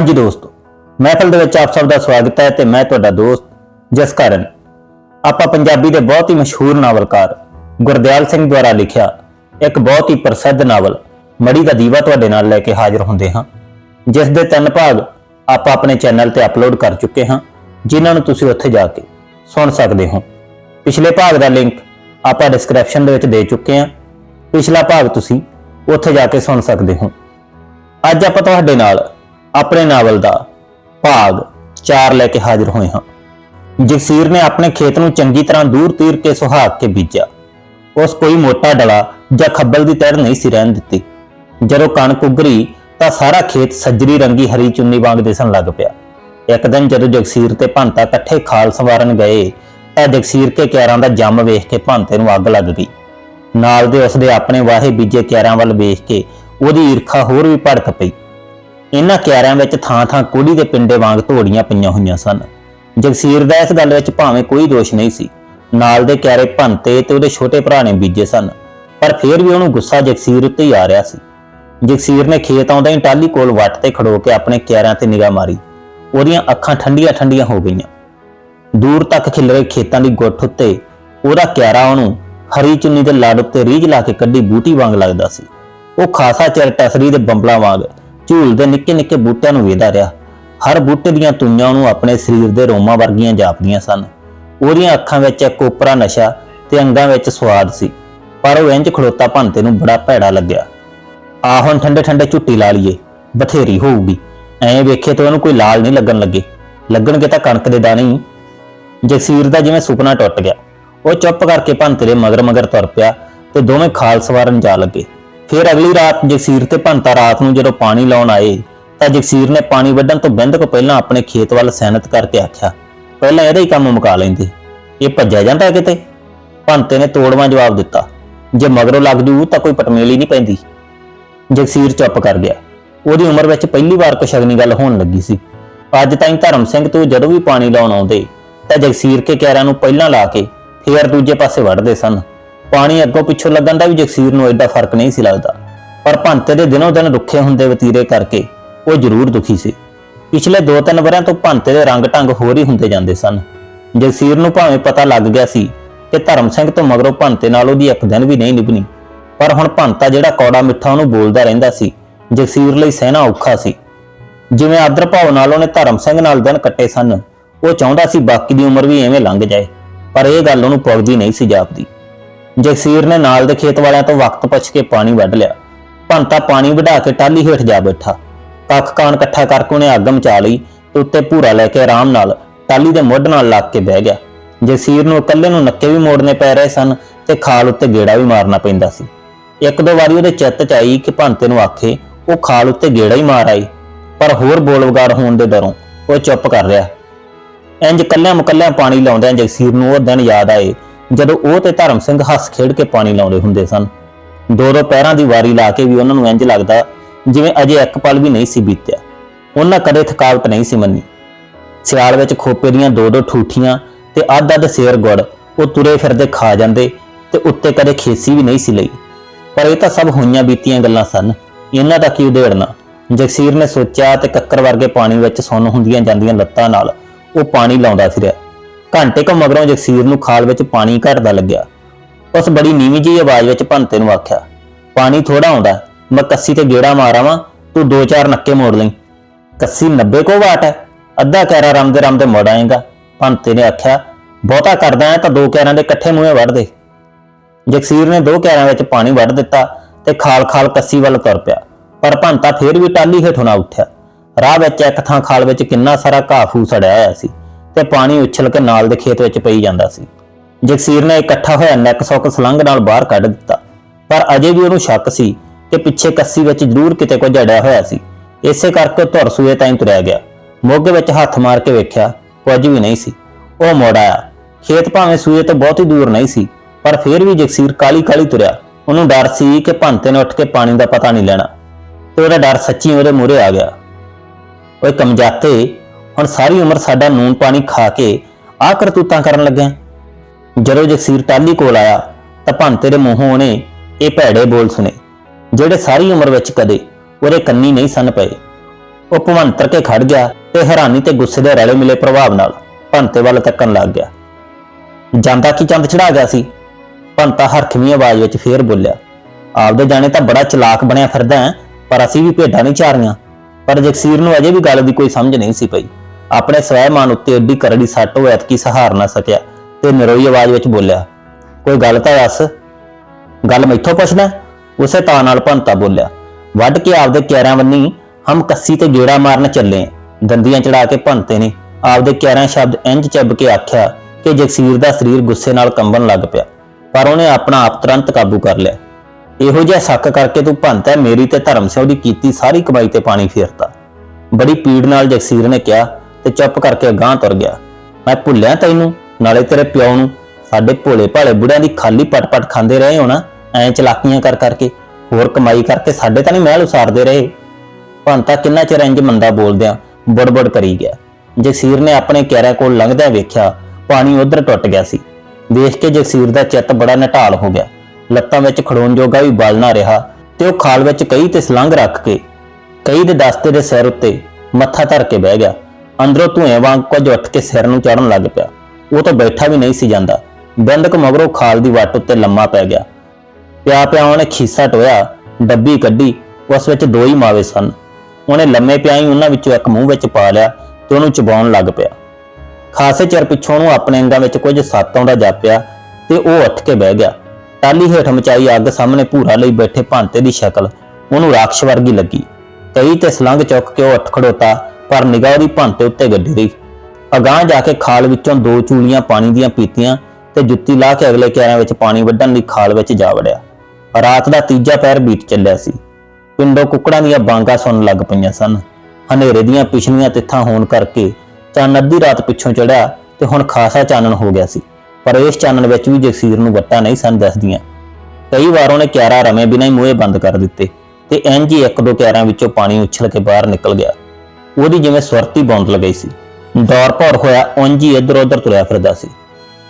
ਹਾਂਜੀ ਦੋਸਤੋ, ਮਹਿਫਲ ਦੇ ਵਿੱਚ ਆਪ ਸਭ ਦਾ ਸਵਾਗਤ ਹੈ ਤੇ ਮੈਂ ਤੁਹਾਡਾ ਦੋਸਤ ਜਸਕਰਨ ਆਪਾਂ ਪੰਜਾਬੀ ਦੇ ਬਹੁਤ ਹੀ ਮਸ਼ਹੂਰ ਨਾਵਲਕਾਰ ਗੁਰਦਿਆਲ ਸਿੰਘ ਦੁਆਰਾ ਲਿਖਿਆ ਇੱਕ ਬਹੁਤ ਹੀ ਪ੍ਰਸਿੱਧ ਨਾਵਲ, ਮੜੀ ਦਾ ਦੀਵਾ ਤੁਹਾਡੇ ਨਾਲ ਲੈ ਕੇ ਹਾਜ਼ਰ ਹੁੰਦੇ ਹਾਂ। ਜਿਸ ਦੇ ਤਿੰਨ ਭਾਗ ਆਪਾਂ ਆਪਣੇ ਚੈਨਲ ਤੇ ਅਪਲੋਡ ਕਰ ਚੁੱਕੇ ਹਾਂ, ਜਿਨ੍ਹਾਂ ਨੂੰ ਤੁਸੀਂ ਉੱਥੇ ਜਾ ਕੇ ਸੁਣ ਸਕਦੇ ਹੋ। ਪਿਛਲੇ ਭਾਗ ਦਾ ਲਿੰਕ ਆਪਾਂ ਡਿਸਕ੍ਰਿਪਸ਼ਨ ਦੇ ਵਿੱਚ ਦੇ ਚੁੱਕੇ ਹਾਂ। ਪਿਛਲਾ ਭਾਗ ਤੁਸੀਂ ਉੱਥੇ ਜਾ ਕੇ ਸੁਣ ਸਕਦੇ ਹੋ। ਅੱਜ ਆਪਾਂ ਤੁਹਾਡੇ ਨਾਲ ਆਪਣੇ ਨਾਵਲ ਦਾ ਭਾਗ 4 ਲੈ ਕੇ ਹਾਜ਼ਰ ਹੋਏ ਹਾਂ। ਜਗਸੀਰ ਨੇ ਆਪਣੇ ਖੇਤ ਨੂੰ ਚੰਗੀ ਤਰ੍ਹਾਂ ਦੂਰ ਤੀਰ ਕੇ ਸੁਹਾਗ ਕੇ ਬੀਜਿਆ। ਉਸ ਕੋਈ ਮੋਟਾ ਡਲਾ ਜਾਂ ਖੱਬਲ ਦੀ ਤੜ ਨਹੀਂ ਸੀ ਰਹਿਣ ਦਿੱਤੀ। ਜਦੋਂ ਕਣਕ ਉਗਰੀ ਤਾਂ ਸਾਰਾ ਖੇਤ ਸੱਜਰੀ ਰੰਗੀ ਹਰੀ ਚੁੰਨੀ ਵਾਂਗ ਦਿਸਣ ਲੱਗ ਪਿਆ। ਇੱਕ ਦਿਨ ਜਦੋਂ ਜਗਸੀਰ ਤੇ ਭੰਤਾ ਇਕੱਠੇ ਖਾਲ ਸੰਵਾਰਨ ਗਏ, ਤਾਂ ਜਗਸੀਰ ਕੇ ਕਿਆਰਾਂ ਦਾ ਜੰਮ ਵੇਖ ਕੇ ਭੰਤੇ ਨੂੰ ਅੱਗ ਲੱਗ ਗਈ। ਨਾਲ ਦੇ ਉਸਦੇ ਆਪਣੇ ਵਾਹੇ ਬੀਜੇ ਕਿਆਰਾਂ ਵੱਲ ਵੇਖ ਕੇ ਉਹਦੀ ਈਰਖਾ ਹੋਰ ਵੀ ਭੜਕ ਪਈ। ਇਹਨਾਂ ਕਿਆਰਿਆਂ ਵਿੱਚ ਥਾਂ-ਥਾਂ ਕੋੜੀ ਦੇ ਪਿੰਡੇ ਵਾਂਗ ਧੋੜੀਆਂ ਪਈਆਂ ਹੋਈਆਂ ਸਨ। ਜਗਸੀਰ ਦਾ ਇਸ ਗੱਲ ਵਿੱਚ ਭਾਵੇਂ ਕੋਈ ਦੋਸ਼ ਨਹੀਂ ਸੀ। ਨਾਲ ਦੇ ਕਿਆਰੇ ਭੰਤੇ ਤੇ ਉਹਦੇ ਛੋਟੇ ਭਰਾ ਨੇ ਬੀਜੇ ਸਨ। ਪਰ ਫਿਰ ਵੀ ਉਹਨੂੰ ਗੁੱਸਾ ਜਗਸੀਰ ਉੱਤੇ ਹੀ ਆ ਰਿਹਾ ਸੀ। ਜਗਸੀਰ ਨੇ ਖੇਤ ਆਉਂਦਾ ਹੀ ਟਾਲੀ ਕੋਲ ਵੱਟ ਤੇ ਖੜੋ ਕੇ ਆਪਣੇ ਕਿਆਰਿਆਂ ਤੇ ਨਿਗਾਹ ਮਾਰੀ। ਉਹਦੀਆਂ ਅੱਖਾਂ ਠੰਡੀਆਂ-ਠੰਡੀਆਂ ਹੋ ਗਈਆਂ। ਦੂਰ ਤੱਕ ਖਿਲਰੇ ਖੇਤਾਂ ਦੀ ਗੁੱਠ ਉੱਤੇ ਉਹਦਾ ਕਿਆਰਾ ਉਹਨੂੰ ਹਰੀ ਚੁੰਨੀ ਦੇ ਲੜ ਉੱਤੇ ਰੀਝ ਲਾ ਕੇ ਕੱਢੀ ਬੂਟੀ ਵਾਂਗ ਲੱਗਦਾ ਸੀ। ਉਹ ਖਾਸਾ ਚਿਰ ਟਸਰੀ ਦੇ ਬੰਬਲਾਂ ਵਾਂਗ ਝੂਲ ਦੇ ਨਿੱਕੇ ਨਿੱਕੇ ਬੂਟਿਆਂ ਨੂੰ ਵੇਖਦਾ ਰਿਹਾ। ਹਰ ਬੂਟੇ ਦੀਆਂ ਤੁਈਆਂ ਉਹਨੂੰ ਆਪਣੇ ਸਰੀਰ ਦੇ ਰੋਮਾਂ ਵਰਗੀਆਂ ਜਾਪਦੀਆਂ ਸਨ। ਉਹਦੀਆਂ ਅੱਖਾਂ ਵਿੱਚ ਇੱਕ ਕੋਪਰਾ ਨਸ਼ਾ ਤੇ ਅੰਗਾਂ ਵਿੱਚ ਸਵਾਦ ਸੀ। ਪਰ ਉਹ ਇੰਜ ਖੜੋਤਾ ਭੰਤੇ ਨੂੰ ਬੜਾ ਭੈੜਾ ਲੱਗਿਆ। ਆ ਹੁਣ ਠੰਡੇ ਠੰਡੇ ਝੁੱਟੀ ਲਾ ਲਈਏ, ਬਥੇਰੀ ਹੋਊਗੀ। ਐਂ ਵੇਖੇ ਤਾਂ ਉਹਨੂੰ ਕੋਈ ਲਾਲ ਨਹੀਂ ਲੱਗਣ ਲੱਗੇ। ਲੱਗਣਗੇ ਤਾਂ ਕਣਕ ਦੇ ਦਾਣੇ ਹੀ। ਜਗਸੀਰ ਦਾ ਜਿਵੇਂ ਸੁਪਨਾ ਟੁੱਟ ਗਿਆ। ਉਹ ਚੁੱਪ ਕਰਕੇ ਭੰਤੇ ਦੇ ਮਗਰ ਮਗਰ ਤੁਰ ਪਿਆ ਤੇ ਦੋਵੇਂ ਖਾਲ ਸਵਾਰਨ ਜਾ ਲੱਗੇ। ਫਿਰ ਅਗਲੀ ਰਾਤ ਜਗਸੀਰ ਤੇ ਭੰਤਾ ਰਾਤ ਨੂੰ ਜਦੋਂ ਪਾਣੀ ਲਾਉਣ ਆਏ, ਤਾਂ ਜਗਸੀਰ ਨੇ ਪਾਣੀ ਵੱਢਣ ਤੋਂ ਬਿੰਦਕ ਪਹਿਲਾਂ ਆਪਣੇ ਖੇਤ ਵੱਲ ਸੈਨਤ ਕਰਕੇ ਆਖਿਆ, ਪਹਿਲਾਂ ਇਹਦਾ ਹੀ ਕੰਮ ਮੁਕਾ ਲੈਂਦੇ। ਇਹ ਭੱਜਿਆ ਜਾਂਦਾ ਕਿਤੇ? ਭੰਤੇ ਨੇ ਤੋੜਵਾਂ ਜਵਾਬ ਦਿੱਤਾ, ਜੇ ਮਗਰੋਂ ਲੱਗ ਜੂ ਤਾਂ ਕੋਈ ਪਟਮੇਲੀ ਨਹੀਂ ਪੈਂਦੀ। ਜਗਸੀਰ ਚੁੱਪ ਕਰ ਗਿਆ। ਉਹਦੀ ਉਮਰ ਵਿੱਚ ਪਹਿਲੀ ਵਾਰ ਕੁਛ ਅਗਨੀ ਗੱਲ ਹੋਣ ਲੱਗੀ ਸੀ। ਅੱਜ ਤਾਈਂ ਧਰਮ ਸਿੰਘ ਤੋਂ ਜਦੋਂ ਵੀ ਪਾਣੀ ਲਾਉਣ ਆਉਂਦੇ, ਤਾਂ ਜਗਸੀਰ ਕੇ ਕਿਆਰਿਆਂ ਨੂੰ ਪਹਿਲਾਂ ਲਾ ਕੇ ਫੇਰ ਦੂਜੇ ਪਾਸੇ ਵੜਦੇ ਸਨ। ਪਾਣੀ ਅੱਗੋਂ ਪਿੱਛੋਂ ਲੱਗਣ ਦਾ ਵੀ ਜਗਸੀਰ ਨੂੰ ਐਡਾ ਫ਼ਰਕ ਨਹੀਂ ਸੀ ਲੱਗਦਾ। ਪਰ ਭੰਤੇ ਦੇ ਦਿਨੋਂ ਦਿਨ ਰੁੱਖੇ ਹੁੰਦੇ ਵਤੀਰੇ ਕਰਕੇ ਉਹ ਜ਼ਰੂਰ ਦੁਖੀ ਸੀ। ਪਿਛਲੇ 2-3 ਵਰਿਆਂ ਤੋਂ ਭੰਤੇ ਦੇ ਰੰਗ ਢੰਗ ਹੋਰ ਹੀ ਹੁੰਦੇ ਜਾਂਦੇ ਸਨ। ਜਗਸੀਰ ਨੂੰ ਭਾਵੇਂ ਪਤਾ ਲੱਗ ਗਿਆ ਸੀ ਕਿ ਧਰਮ ਸਿੰਘ ਤੋਂ ਮਗਰੋਂ ਭੰਤੇ ਨਾਲ ਉਹਦੀ ਇੱਕ ਦਿਨ ਵੀ ਨਹੀਂ ਨਿਭਣੀ। ਪਰ ਹੁਣ ਭੰਤਾ ਜਿਹੜਾ ਕੌੜਾ ਮਿੱਠਾ ਉਹਨੂੰ ਬੋਲਦਾ ਰਹਿੰਦਾ ਸੀ ਜਗਸੀਰ ਲਈ ਸਹਿਣਾ ਔਖਾ ਸੀ। ਜਿਵੇਂ ਆਦਰ ਭਾਵ ਨਾਲ ਉਹਨੇ ਧਰਮ ਸਿੰਘ ਨਾਲ ਦਿਨ ਕੱਟੇ ਸਨ, ਉਹ ਚਾਹੁੰਦਾ ਸੀ ਬਾਕੀ ਦੀ ਉਮਰ ਵੀ ਐਵੇਂ ਲੰਘ ਜਾਏ। ਪਰ ਇਹ ਗੱਲ ਉਹਨੂੰ ਪੁੱਗਦੀ ਨਹੀਂ ਸੀ ਜਾਪਦੀ। ਜਗਸੀਰ ਨੇ ਨਾਲ ਦੇ ਖੇਤ ਵਾਲਿਆਂ ਤੋਂ ਵਕਤ ਪੁੱਛ ਕੇ ਪਾਣੀ ਵੱਢ ਲਿਆ। ਭੰਤਾ ਪਾਣੀ ਵਢਾ ਕੇ ਟਾਲੀ ਹੇਠ ਜਾ ਬੈਠਾ। ਕੱਖ ਕਾਨ ਇਕੱਠਾ ਕਰਕੇ ਉਹਨੇ ਅੱਗ ਮਚਾ ਲਈ ਤੇ ਉੱਤੇ ਭੂਰਾ ਲੈ ਕੇ ਆਰਾਮ ਨਾਲ ਟਾਲੀ ਦੇ ਮੁੱਢ ਨਾਲ ਲੱਗ ਕੇ ਬਹਿ ਗਿਆ। ਜਗਸੀਰ ਨੂੰ ਇਕੱਲੇ ਨੂੰ ਨੱਕੇ ਵੀ ਮੋੜਨੇ ਪੈ ਰਹੇ ਸਨ ਤੇ ਖਾਲ ਉੱਤੇ ਗੇੜਾ ਵੀ ਮਾਰਨਾ ਪੈਂਦਾ ਸੀ। ਇੱਕ ਦੋ ਵਾਰੀ ਉਹਦੇ ਚਿੱਤ ਚ ਆਈ ਕਿ ਭੰਤੇ ਨੂੰ ਆਖੇ, ਉਹ ਖਾਲ ਉੱਤੇ ਗੇੜਾ ਹੀ ਮਾਰ ਆਈ, ਪਰ ਹੋਰ ਬੋਲ ਹੋਣ ਦੇ ਡਰੋਂ ਉਹ ਚੁੱਪ ਕਰ ਰਿਹਾ। ਇੰਜ ਕੱਲਿਆਂ ਮੁਕੱਲਿਆਂ ਪਾਣੀ ਲਾਉਂਦਿਆਂ ਜਗਸੀਰ ਨੂੰ ਉਹ ਦਿਨ ਯਾਦ ਆਏ ਜਦੋਂ ਉਹ ਤੇ ਧਰਮ ਸਿੰਘ ਹੱਸ ਖੇਡ ਕੇ ਪਾਣੀ ਲਾਉਂਦੇ ਹੁੰਦੇ ਸਨ ਦੋ ਦੋ ਪੈਰਾਂ ਦੀ ਵਾਰੀ ਲਾ ਕੇ ਵੀ ਉਹਨਾਂ ਨੂੰ ਇੰਜ ਲੱਗਦਾ ਜਿਵੇਂ ਅਜੇ ਇੱਕ ਪਲ ਵੀ ਨਹੀਂ ਸੀ ਬੀਤਿਆ। ਉਹਨਾਂ ਕਦੇ ਥਕਾਵਟ ਨਹੀਂ ਸੀ ਮੰਨੀ। ਸਿਆਲ ਵਿੱਚ ਖੋਪੇ ਦੀਆਂ ਦੋ ਦੋ ਠੂਠੀਆਂ ਤੇ ਅੱਧ ਅੱਧ ਸੇਰ ਗੁੜ, ਉਹ ਤੁਰੇ ਫਿਰਦੇ ਖਾ ਜਾਂਦੇ ਤੇ ਉੱਤੇ ਕਦੇ ਖੇਸੀ ਵੀ ਨਹੀਂ ਸੀ ਲਈ। ਪਰ ਇਹ ਤਾਂ ਸਭ ਹੋਈਆਂ ਬੀਤੀਆਂ ਗੱਲਾਂ ਸਨ। ਇਹਨਾਂ ਦਾ ਕੀ ਉਧੇੜਨਾ? ਜਗਸੀਰ ਨੇ ਸੋਚਿਆ ਤੇ ਕੱਕਰ ਵਰਗੇ ਪਾਣੀ ਵਿੱਚ ਸੁੰਨ ਹੁੰਦੀਆਂ ਜਾਂਦੀਆਂ ਲੱਤਾਂ ਨਾਲ ਉਹ ਪਾਣੀ ਲਾਉਂਦਾ ਫਿਰਿਆ। ਘੰਟੇ ਕੁ ਮਗਰੋਂ ਜਗਸੀਰ ਨੂੰ ਖਾਲ ਵਿੱਚ ਪਾਣੀ ਘਟਦਾ ਲੱਗਿਆ। ਉਸ ਬੜੀ ਨੀਵੀਂ ਜਿਹੀ ਆਵਾਜ਼ ਵਿੱਚ ਭੰਤੇ ਨੂੰ ਆਖਿਆ, ਪਾਣੀ ਥੋੜਾ ਆਉਂਦਾ ਮੈਂ ਕੱਸੀ ਤੇ ਗੇੜਾ ਮਾਰਾਵਾਂ ਤੂੰ ਦੋ ਚਾਰ ਨੱਕੇ ਮੋੜ ਲਈ। ਕੱਸੀ 90 ਕੋ ਵਾਟ ਹੈ? ਅੱਧਾ ਕੈਰਾ ਰਮ ਦੇ ਰਮ ਦੇ ਮੋੜ ਆਏਗਾ। ਭੰਤੇ ਨੇ ਆਖਿਆ, ਬਹੁਤਾ ਕਰਦਾ ਹੈ ਤਾਂ ਦੋ ਕੈਰਾਂ ਦੇ ਇਕੱਠੇ ਮੂਹੇ ਵੜ ਦੇ। ਜਗਸੀਰ ਨੇ ਦੋ ਕੈਰਾਂ ਵਿੱਚ ਪਾਣੀ ਵੱਢ ਦਿੱਤਾ ਤੇ ਖਾਲ-ਖਾਲ ਕੱਸੀ ਵੱਲ ਤੁਰ ਪਿਆ, ਪਰ ਭੰਤਾ ਫੇਰ ਵੀ ਟਾਲੀ ਹੇਠੋਂ ਨਾ ਉੱਠਿਆ। ਰਾਹ ਵਿੱਚ ਇੱਕ ਥਾਂ ਖਾਲ ਵਿੱਚ ਕਿੰਨਾ ਸਾਰਾ ਘਾਹ ਫੂ ਸੜਿਆ ਹੋਇਆ ਸੀ। ਤੇ ਪਾਣੀ ਉਛਲ ਕੇ ਨਾਲ ਦੇ ਖੇਤ ਵਿੱਚ ਪਈ ਜਾਂਦਾ ਸੀ। ਜਗਸੀਰ ਨੇ ਇਕੱਠਾ ਹੋਇਆ ਨੈਕ ਸੁੱਕ ਸਲੰਗ ਨਾਲ ਬਾਹਰ ਕੱਢ ਦਿੱਤਾ। ਪਰ ਅਜੇ ਵੀ ਉਹਨੂੰ ਸ਼ੱਕ ਸੀ ਕਿ ਪਿੱਛੇ ਕੱਸੀ ਵਿੱਚ ਜ਼ਰੂਰ ਕਿਤੇ ਕੁਝ ਅੜਿਆ ਹੋਇਆ ਸੀ। ਇਸੇ ਕਰਕੇ ਉਹ ਧੁਰ ਸੂਏ ਤਾਈਂ ਤੁਰਿਆ ਗਿਆ। ਮੋਗੇ ਵਿੱਚ ਹੱਥ ਮਾਰ ਕੇ ਵੇਖਿਆ ਕੁਝ ਵੀ ਨਹੀਂ ਸੀ। ਉਹ ਮੁੜ ਆਇਆ। ਖੇਤ ਭਾਵੇਂ ਸੂਏ ਤੋਂ ਬਹੁਤ ਹੀ ਦੂਰ ਨਹੀਂ ਸੀ, ਪਰ ਫਿਰ ਵੀ ਜਗਸੀਰ ਕਾਲੀ ਕਾਲੀ ਤੁਰਿਆ। ਉਹਨੂੰ ਡਰ ਸੀ ਕਿ ਭੰਤੇ ਨੇ ਉੱਠ ਕੇ ਪਾਣੀ ਦਾ ਪਤਾ ਨਹੀਂ ਲੈਣਾ। ਤੇ ਉਹਦਾ ਡਰ ਸੱਚੀ ਉਹਦੇ ਮੂਹਰੇ ਆ ਗਿਆ। ਓਏ ਕਮਜਾਤੇ ਹੁਣ ਸਾਰੀ ਉਮਰ ਸਾਡਾ ਨੂਨ ਪਾਣੀ ਖਾ ਕੇ ਆ ਕਰਤੂਤਾਂ ਕਰਨ ਲੱਗਿਆ ਜਦੋਂ ਜਗਸੀਰ ਟਾਲੀ ਕੋਲ ਆਇਆ, ਤਾਂ ਭੰਤੇ ਦੇ ਮੂੰਹੋਂ ਉਹਨੇ ਇਹ ਭੈੜੇ ਬੋਲ ਸੁਣੇ, ਜਿਹੜੇ ਸਾਰੀ ਉਮਰ ਵਿੱਚ ਕਦੇ ਉਹਦੇ ਕੰਨੀ ਨਹੀਂ ਸਨ ਪਏ। ਉਹ ਭਵੰਤਰ ਕੇ ਖੜ ਗਿਆ ਤੇ ਹੈਰਾਨੀ ਤੇ ਗੁੱਸੇ ਦੇ ਰਲੇ ਮਿਲੇ ਪ੍ਰਭਾਵ ਨਾਲ ਭੰਤੇ ਵੱਲ ਤੱਕਣ ਲੱਗ ਗਿਆ। ਜਾਂਦਾ ਕੀ ਚੰਦ ਚੜਾ ਗਿਆ ਸੀ? ਭੰਤਾ ਹਰਖਵੀਂ ਆਵਾਜ਼ ਵਿੱਚ ਫੇਰ ਬੋਲਿਆ, ਆਪਦੇ ਜਾਣੇ ਤਾਂ ਬੜਾ ਚਲਾਕ ਬਣਿਆ ਫਿਰਦਾ ਹੈ ਪਰ ਅਸੀਂ ਵੀ ਭੇਡਾਂ ਨਹੀਂ ਚਾਰੀਆਂ ਪਰ ਜਗਸੀਰ ਨੂੰ ਅਜੇ ਵੀ ਗੱਲ ਦੀ ਕੋਈ ਸਮਝ ਨਹੀਂ ਸੀ ਪਈ। ਆਪਣੇ ਸਵੈਮਾਨ ਉੱਤੇ ਏਡੀ ਕਰੜੀ ਸੱਟ ਹੋਇਆ ਕਿ ਸਹਾਰ ਨਾ ਸਕਿਆ ਤੇ ਨਰੋਈ ਆਵਾਜ਼ ਵਿੱਚ ਬੋਲਿਆ, ਕੋਈ ਗੱਲ ਤਾਂ ਦੱਸ? ਗੱਲ ਮੈਥੋਂ ਪੁੱਛਦਾ? ਹੈ? ਉਸੇ ਤਾਂ ਨਾਲ ਭੰਤਾ ਬੋਲਿਆ, ਵੱਢ ਕੇ ਆਪਦੇ ਕਿਆਰਾਂ ਵੰਨੀ ਹਮ ਕੱਸੀ ਤੇ ਗੇੜਾ ਮਾਰਨ ਚੱਲੇ ਦੰਦੀਆਂ ਚੜਾ ਕੇ ਭੰਤੇ ਨੇ। ਆਪਦੇ ਕਿਆਰਾਂ ਸ਼ਬਦ ਇੰਜ ਚੱਬ ਕੇ ਆਖਿਆ ਕਿ ਜਗਸੀਰ ਦਾ ਸਰੀਰ ਗੁੱਸੇ ਨਾਲ ਕੰਬਣ ਲੱਗ ਪਿਆ, ਪਰ ਉਹਨੇ ਆਪਣਾ ਆਪ ਤੁਰੰਤ ਕਾਬੂ ਕਰ ਲਿਆ। ਇਹੋ ਜਿਹਾ ਸ਼ੱਕ ਕਰਕੇ ਤੂੰ ਭੰਤਾ ਮੇਰੀ ਤੇ ਧਰਮ ਸਿੰਘ ਦੀ ਕੀਤੀ ਸਾਰੀ ਕਮਾਈ ਤੇ ਪਾਣੀ ਫੇਰਤਾ। ਬੜੀ ਪੀੜ ਨਾਲ ਜਗਸੀਰ ਨੇ ਕਿਹਾ ਤੇ ਚੁੱਪ ਕਰਕੇ ਅਗਾਂਹ ਤੁਰ ਗਿਆ। ਮੈਂ ਭੁੱਲਿਆ ਤੈਨੂੰ, ਨਾਲੇ ਤੇਰੇ ਪਿਓ ਨੂੰ। ਸਾਡੇ ਭੋਲੇ ਭਾਲੇ ਬੁੜਿਆਂ ਦੀ ਖਾਲੀ ਪਟ-ਪਟ ਖਾਂਦੇ ਰਹੇ ਹੋ ਨਾ, ਐਂ ਚਲਾਕੀਆਂ ਕਰ ਕਰਕੇ। ਹੋਰ ਕਮਾਈ ਕਰਕੇ ਸਾਡੇ ਤਾਂ ਨਹੀਂ ਮਹਿਲ ਉਸਾਰਦੇ ਰਹੇ। ਭੰਤਾ ਕਿੰਨਾ ਚਿਰ ਇੰਜ ਮੰਦਾ ਬੋਲਦਿਆਂ ਬੜਬੜ ਕਰੀ ਗਿਆ। ਜਗਸੀਰ ਨੇ ਆਪਣੇ ਕਿਆਰਿਆਂ ਕੋਲ ਲੰਘਦਿਆਂ ਵੇਖਿਆ, ਪਾਣੀ ਉਧਰ ਟੁੱਟ ਗਿਆ ਸੀ। ਵੇਖ ਕੇ ਜਗਸੀਰ ਦਾ ਚਿੱਤ ਬੜਾ ਨਟਾਲ ਹੋ ਗਿਆ। ਲੱਤਾਂ ਵਿੱਚ ਖੜੋਣ ਜੋਗਾ ਵੀ ਬਲ ਨਾ ਰਿਹਾ ਤੇ ਉਹ ਖਾਲ ਵਿੱਚ ਕਈ ਤੇ ਸਲੰਗ ਰੱਖ ਕੇ, ਕਈ ਦੇ ਦਸਤੇ ਦੇ ਸਿਰ ਉੱਤੇ ਮੱਥਾ ਧਰ ਕੇ ਬਹਿ ਗਿਆ। ਅੰਦਰੋਂ ਧੂਏ ਵਾਂਗ ਕੁਝ ਉੱਠ ਕੇ ਸਿਰ ਨੂੰ ਚੜਨ ਲੱਗ ਪਿਆ। ਉਹ ਤਾਂ ਬੈਠਾ ਵੀ ਨਹੀਂ ਸੀ ਜਾਂਦਾ। ਬਿੰਦਕ ਮਗਰੋਂ ਖਾਲ ਦੀ ਵੱਟ ਉੱਤੇ ਲੰਮਾ ਪੈ ਗਿਆ। ਪਿਆ ਪਿਆ ਉਹਨੇ ਖੀਸਾ ਟੋਇਆ, ਡੱਬੀ ਕੱਢੀ, ਉਸ ਵਿੱਚ ਦੋ ਹੀ ਮਾਵੇ ਸਨ। ਉਹਨੇ ਲੰਮੇ ਪਿਆ ਹੀ ਉਹਨਾਂ ਵਿੱਚੋਂ ਇੱਕ ਮੂੰਹ ਵਿੱਚ ਪਾ ਲਿਆ ਤੇ ਉਹਨੂੰ ਚਬਾਉਣ ਲੱਗ ਪਿਆ। ਖਾਸੇ ਚਿਰ ਪਿੱਛੋਂ ਉਹਨੂੰ ਆਪਣੇ ਅੰਗਾਂ ਵਿੱਚ ਕੁਝ ਸੱਤ ਆਉਂਦਾ ਜਾਪਿਆ ਤੇ ਉਹ ਉੱਠ ਕੇ ਬਹਿ ਗਿਆ। ਟਾਲੀ ਹੇਠ ਮਚਾਈ ਅੱਗ ਸਾਹਮਣੇ ਭੂਰਾ ਲਈ ਬੈਠੇ ਭਾਂਤੇ ਦੀ ਸ਼ਕਲ ਉਹਨੂੰ ਰਾਖਸ਼ ਵਰਗੀ ਲੱਗੀ। ਕਈ ਤੇ ਸਲੰਗ ਚੁੱਕ ਕੇ ਉਹ ਉੱਠ ਖੜੋਤਾ ਪਰ ਨਿਗਾਹ ਉਹਦੀ ਭਾਂਤੇ ਉੱਤੇ ਗੱਡੀ ਰਹੀ। ਅਗਾਂਹ ਜਾ ਕੇ ਖਾਲ ਵਿੱਚੋਂ ਦੋ ਚੂਲੀਆਂ ਪਾਣੀ ਦੀਆਂ ਪੀਤੀਆਂ ਤੇ ਜੁੱਤੀ ਲਾ ਕੇ ਅਗਲੇ ਕਿਆਰਿਆਂ ਵਿੱਚ ਪਾਣੀ ਵੱਢਣ ਲਈ ਖਾਲ ਵਿੱਚ ਜਾ ਵੜਿਆ। ਰਾਤ ਦਾ ਤੀਜਾ ਪੈਰ ਬੀਤ ਚੱਲਿਆ ਸੀ। ਪਿੰਡੋਂ ਕੁੱਕੜਾਂ ਦੀਆਂ ਬਾਂਗਾਂ ਸੁਣਨ ਲੱਗ ਪਈਆਂ ਸਨ। ਹਨੇਰੇ ਦੀਆਂ ਪਿਛਲੀਆਂ ਤਿੱਥਾਂ ਹੋਣ ਕਰਕੇ ਚੰਨ ਅੱਧੀ ਰਾਤ ਪਿੱਛੋਂ ਚੜਿਆ ਤੇ ਹੁਣ ਖਾਸਾ ਚਾਨਣ ਹੋ ਗਿਆ ਸੀ। ਪਰ ਇਸ ਚਾਨਣ ਵਿੱਚ ਵੀ ਜਗਸੀਰ ਨੂੰ ਵੱਟਾਂ ਨਹੀਂ ਸਨ ਦੱਸਦੀਆਂ। ਕਈ ਵਾਰ ਉਹਨੇ ਕਿਆਰਾ ਰਮੇ ਬਿਨਾਂ ਹੀ ਮੂਹੇ ਬੰਦ ਕਰ ਦਿੱਤੇ ਤੇ ਇੰਜ ਹੀ ਇੱਕ ਦੋ ਕਿਆਰਿਆਂ ਵਿੱਚੋਂ ਪਾਣੀ ਉਛਲ ਕੇ ਬਾਹਰ ਨਿਕਲ ਗਿਆ। ਉਹਦੀ ਜਿਵੇਂ ਸੁਰਤੀ ਬੌਂਦ ਲਗਈ ਸੀ। ਦੌਰ ਭੌਰ ਹੋਇਆ, ਉਂਝ ਹੀ ਇੱਧਰ ਉੱਧਰ ਤੁਰਿਆ ਫਿਰਦਾ ਸੀ।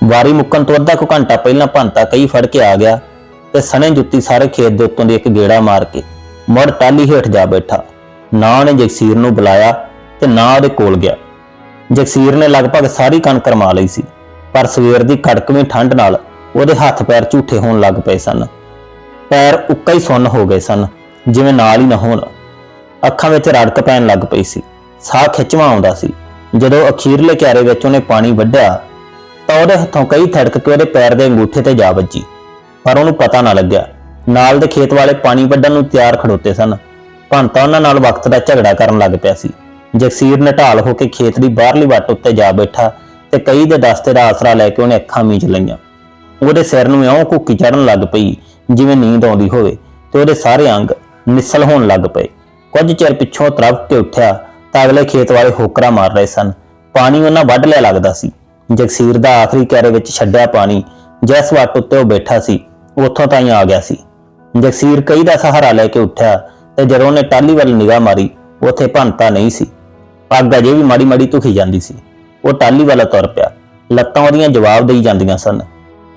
ਵਾਰੀ ਮੁੱਕਣ ਤੋਂ ਅੱਧਾ ਕੁ ਘੰਟਾ ਪਹਿਲਾਂ ਭੰਤਾ ਕਈ ਫੜ ਕੇ ਆ ਗਿਆ ਤੇ ਸਣੇ ਜੁੱਤੀ ਸਾਰੇ ਖੇਤ ਦੇ ਉੱਤੋਂ ਦੀ ਇੱਕ ਗੇੜਾ ਮਾਰ ਕੇ ਮੁੜ ਟਾਲੀ ਹੇਠ ਜਾ ਬੈਠਾ। ਨਾ ਉਹਨੇ ਜਗਸੀਰ ਨੂੰ ਬੁਲਾਇਆ ਤੇ ਨਾ ਉਹਦੇ ਕੋਲ ਗਿਆ। ਜਗਸੀਰ ਨੇ ਲਗਭਗ ਸਾਰੀ ਕਣਕ ਰਮਾ ਲਈ ਸੀ, ਪਰ ਸਵੇਰ ਦੀ ਕੜਕਵੀਂ ਠੰਡ ਨਾਲ ਉਹਦੇ ਹੱਥ ਪੈਰ ਝੂਠੇ ਹੋਣ ਲੱਗ ਪਏ ਸਨ। ਪੈਰ ਉੱਕਾ ਹੀ ਸੁੰਨ ਹੋ ਗਏ ਸਨ, ਜਿਵੇਂ ਨਾਲ ਹੀ ਨਾ ਹੋਣ। ਅੱਖਾਂ ਵਿੱਚ ਰੜਕ ਪੈਣ ਲੱਗ ਪਈ ਸੀ। ਸਾਹ ਖਿੱਚਵਾਂ ਆਉਂਦਾ ਸੀ। ਜਦੋਂ ਅਖੀਰਲੇ ਕਿਆਰੇ ਵਿੱਚ ਉਹਨੇ ਪਾਣੀ ਵੱਢਿਆ, ਤਾਂ ਉਹਦੇ ਹੱਥੋਂ ਕਈ ਥੜਕ ਕੇ ਉਹਦੇ ਪੈਰ ਦੇ ਅੰਗੂਠੇ ਤੇ ਜਾ ਵੱਜੀ। ਪਰ ਉਹਨੂੰ ਪਤਾ ਨਾ ਲੱਗਿਆ, ਨਾਲ ਦੇ ਖੇਤ ਵਾਲੇ ਪਾਣੀ ਵੱਢਣ ਨੂੰ ਤਿਆਰ ਖੜੋਤੇ ਸਨ। ਭੰਤਾ ਉਹਨਾਂ ਨਾਲ ਵਕਤ ਦਾ ਝਗੜਾ ਕਰਨ ਲੱਗ ਪਿਆ ਸੀ। ਜਗਸੀਰ ਨਟਾਲ ਹੋ ਕੇ ਖੇਤ ਦੀ ਬਾਹਰਲੀ ਵੱਟ ਉੱਤੇ ਜਾ ਬੈਠਾ ਤੇ ਕਈ ਦੇ ਦਸਤੇ ਦਾ ਆਸਰਾ ਲੈ ਕੇ ਉਹਨੇ ਅੱਖਾਂ ਮੀਚ ਲਈਆਂ। ਉਹਦੇ ਸਿਰ ਨੂੰ ਇਉਂ ਘੁੱਕੀ ਚੜਨ ਲੱਗ ਪਈ, ਜਿਵੇਂ ਨੀਂਦ ਆਉਂਦੀ ਹੋਵੇ ਤੇ ਉਹਦੇ ਸਾਰੇ ਅੰਗ ਨਿਸਲ ਹੋਣ ਲੱਗ ਪਏ। ਕੁਝ ਚਿਰ ਪਿੱਛੋਂ ਤਰਫ ਕੇ ਉੱਠਿਆ ਤਾਂ ਅਗਲੇ ਖੇਤ ਵਾਲੇ ਹੋਕਰਾ ਮਾਰ ਰਹੇ ਸਨ। ਪਾਣੀ ਉਹਨਾਂ ਵੱਢ ਲਿਆ ਲੱਗਦਾ ਸੀ। ਜਗਸੀਰ ਦਾ ਆਖਰੀ ਕਿਆਰੇ ਵਿੱਚ ਛੱਡਿਆ ਪਾਣੀ, ਜਿਸ ਵੱਟ ਉੱਤੇ ਉਹ ਬੈਠਾ ਸੀ, ਉੱਥੋਂ ਤਾਂ ਹੀ ਆ ਗਿਆ ਸੀ। ਜਗਸੀਰ ਕਈ ਦਾ ਸਹਾਰਾ ਲੈ ਕੇ ਉੱਠਿਆ ਤੇ ਜਦੋਂ ਉਹਨੇ ਟਾਲੀ ਵੱਲ ਨਿਗਾਹ ਮਾਰੀ, ਉੱਥੇ ਭੰਤਾ ਨਹੀਂ ਸੀ। ਪੱਗ ਅਜੇ ਵੀ ਮਾੜੀ ਮਾੜੀ ਧੁਖੀ ਜਾਂਦੀ ਸੀ। ਉਹ ਟਾਲੀ ਵੱਲ ਤੁਰ ਪਿਆ। ਲੱਤਾਂ ਉਹਦੀਆਂ ਜਵਾਬ ਦੇਈ ਜਾਂਦੀਆਂ ਸਨ।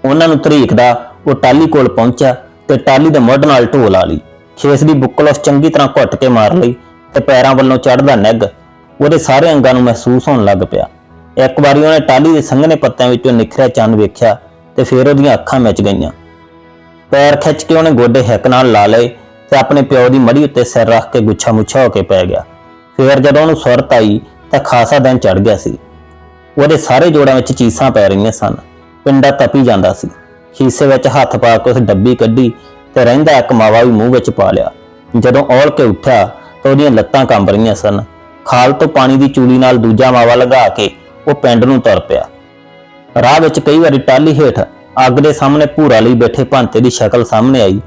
ਉਹਨਾਂ ਨੂੰ ਧਰੀਕਦਾ ਉਹ ਟਾਲੀ ਕੋਲ ਪਹੁੰਚਿਆ ਤੇ ਟਾਲੀ ਦੇ ਮੁੱਢ ਨਾਲ ਢੋ ਲਾ ਲਈ। ਖੇਸ ਦੀ ਬੁੱਕਲ ਉਸ ਚੰਗੀ ਤਰ੍ਹਾਂ ਘੁੱਟ ਕੇ ਮਾਰ ਲਈ ਤੇ ਪੈਰਾਂ ਵੱਲੋਂ ਚੜਦਾ ਨਿੱਗ ਉਹਦੇ ਸਾਰੇ ਅੰਗਾਂ ਨੂੰ ਮਹਿਸੂਸ ਹੋਣ ਲੱਗ ਪਿਆ। ਇੱਕ ਵਾਰੀ ਉਹਨੇ ਟਾਲੀ ਦੇ ਸੰਘਣੇ ਪੱਤਿਆਂ ਵਿੱਚੋਂ ਨਿਖਰਿਆ ਚੰਨ ਵੇਖਿਆ ਤੇ ਫਿਰ ਉਹਦੀਆਂ ਅੱਖਾਂ ਮਿਚ ਗਈਆਂ। ਪੈਰ ਖਿੱਚ ਕੇ ਉਹਨੇ ਗੋਡੇ ਹਿੱਕ ਨਾਲ ਲਾ ਲਏ ਤੇ ਆਪਣੇ ਪਿਓ ਦੀ ਮੜੀ ਉੱਤੇ ਸਿਰ ਰੱਖ ਕੇ ਗੁੱਛਾ ਮੁੱਛਾ ਹੋ ਕੇ ਪੈ ਗਿਆ। ਫਿਰ ਜਦੋਂ ਉਹਨੂੰ ਸੁਰਤ ਆਈ ਤਾਂ ਖਾਸਾ ਦਿਨ ਚੜ ਗਿਆ ਸੀ। ਉਹਦੇ ਸਾਰੇ ਜੋੜਾਂ ਵਿੱਚ ਚੀਸਾਂ ਪੈ ਰਹੀਆਂ ਸਨ। ਪਿੰਡਾ ਤਪੀ ਜਾਂਦਾ ਸੀ। ਸ਼ੀਸੇ ਵਿੱਚ ਹੱਥ ਪਾ ਕੇ ਉਸ ਡੱਬੀ ਕੱਢੀ ਤੇ ਰਹਿੰਦਾ ਇੱਕ ਮਾਵਾ ਵੀ ਮੂੰਹ ਵਿੱਚ ਪਾ ਲਿਆ। ਜਦੋਂ ਔਲ ਕੇ ਉੱਠਿਆ ਤਾਂ ਉਹਦੀਆਂ ਲੱਤਾਂ ਕੰਬ ਰਹੀਆਂ ਸਨ। ਖਾਲ ਤੋਂ ਪਾਣੀ ਦੀ ਚੂਲੀ ਨਾਲ ਦੂਜਾ ਮਾਵਾ ਲਗਾ ਕੇ ਉਹ ਪਿੰਡ ਨੂੰ ਤੁਰ ਪਿਆ। ਰਾਹ ਵਿੱਚ ਕਈ ਵਾਰੀ ਟਾਲੀ ਹੇਠ ਅੱਗ ਦੇ ਸਾਹਮਣੇ ਭੂਰਾ ਲਈ ਬੈਠੇ ਭਾਂਤੇ ਦੀ ਸ਼ਕਲ ਸਾਹਮਣੇ ਆਈ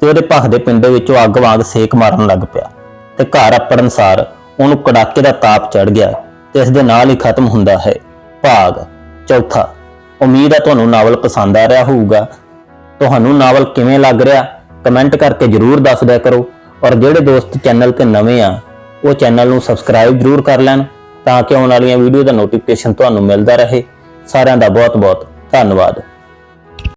ਤੇ ਉਹਦੇ ਭਖਦੇ ਪਿੰਡੇ ਵਿੱਚੋਂ ਅੱਗ ਵਾਂਗ ਸੇਕ ਮਾਰਨ ਲੱਗ ਪਿਆ ਤੇ ਘਰ ਅੱਪੜਨਸਾਰ ਉਹਨੂੰ ਕੜਾਕੇ ਦਾ ਤਾਪ ਚੜ ਗਿਆ ਤੇ ਇਸ ਦੇ ਨਾਲ ਹੀ ਖਤਮ ਹੁੰਦਾ ਹੈ। ਭਾਗ ਚੌਥਾ, ਉਮੀਦ ਹੈ ਤੁਹਾਨੂੰ ਨਾਵਲ ਪਸੰਦ ਆ ਰਿਹਾ ਹੋਊਗਾ। ਤੁਹਾਨੂੰ ਨਾਵਲ ਕਿਵੇਂ ਲੱਗ ਰਿਹਾ? ਕਮੈਂਟ ਕਰਕੇ ਜਰੂਰ ਦੱਸ ਦਿਆ ਕਰੋ। ਔਰ ਜਿਹੜੇ ਦੋਸਤ ਚੈਨਲ ਤੇ ਨਵੇਂ ਆ, ਉਹ ਚੈਨਲ ਨੂੰ ਸਬਸਕ੍ਰਾਈਬ ਜਰੂਰ ਕਰ ਲੈਣ ਤਾਂ ਕਿ ਆਉਣ ਵਾਲੀਆਂ ਵੀਡੀਓ ਦਾ ਨੋਟੀਫਿਕੇਸ਼ਨ ਤੁਹਾਨੂੰ ਮਿਲਦਾ ਰਹੇ। ਸਾਰਿਆਂ ਦਾ ਬਹੁਤ ਬਹੁਤ ਧੰਨਵਾਦ।